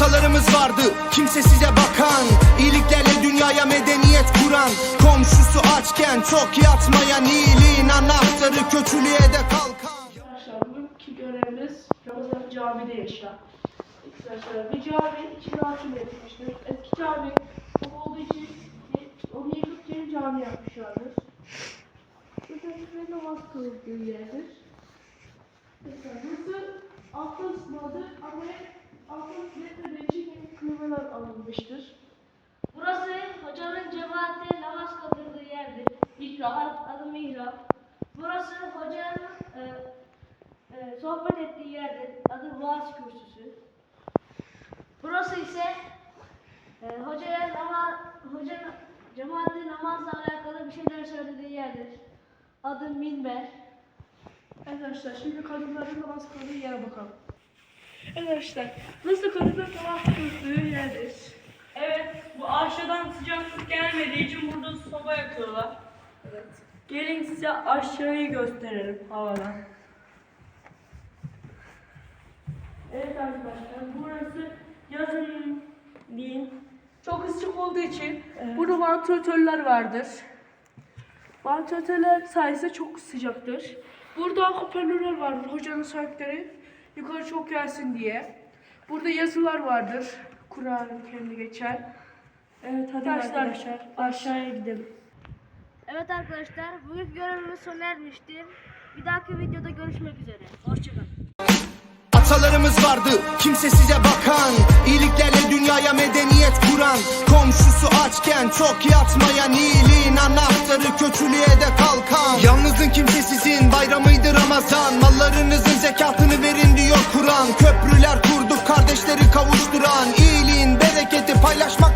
Atalarımız vardı kimse size bakan İyiliklerle dünyaya medeniyet kuran Komşusu açken çok yatmayan iyiliğin anahtarı kötülüğe de kalkan Arkadaşlar bugünkü görevimiz Ramazan camide yaşa. Arkadaşlar bir cami içine açım edilmiştir. Eski cami olduğu için onu yıkıp yeni cami yapmışlardır. Burada bir namaz kılındığı yerdir. Burası altın ısmardır ama yeni kıymeler alınmıştır. Burası hocanın cemaatte namaz kıldırdığı yerdir. Ad- Adı mihrap. Burası hocanın e, e, sohbet ettiği yerdir. Adı vaaz kürsüsü. Burası ise e, hocaya nama, hocanın cemaatte namazla alakalı bir şeyler söylediği yerdir. Adı minber. Arkadaşlar şimdi kadınların namaz kıldığı yere bakalım. Arkadaşlar burası kadınların namaz kıldığı yerdir. Evet, bu aşağıdan sıcaklık gelmediği için burada soba yakıyorlar. Evet. Gelin size aşağıyı gösterelim havadan. Evet arkadaşlar, burası yazın diyeyim. Çok sıcak olduğu için Evet. burada vantilatörler vardır. Vantilatörler sayesinde çok sıcaktır. Burada hoparlörler vardır hocanın sahipleri yukarı çok gelsin diye. Burada yazılar vardır. Kur'an'ın kendi geçer. Evet, hadi arkadaşlar, aşağıya gidelim. Evet arkadaşlar bugünkü görevimiz sona ermiştir. Bir dahaki videoda görüşmek üzere. Hoşçakalın. Atalarımız vardı kimse size bakan İyiliklerle dünyaya medeniyet kuran Komşusu açken çok yatmayan iyiliğin anahtarı kötülüğe de kalkan Yalnızın kimsesizin bayramıydı Ramazan Mallarınızın zekatını verin diyor Kur'an Köprüler kurduk kardeşleri kavuşturan İyiliğin bereketi paylaşmak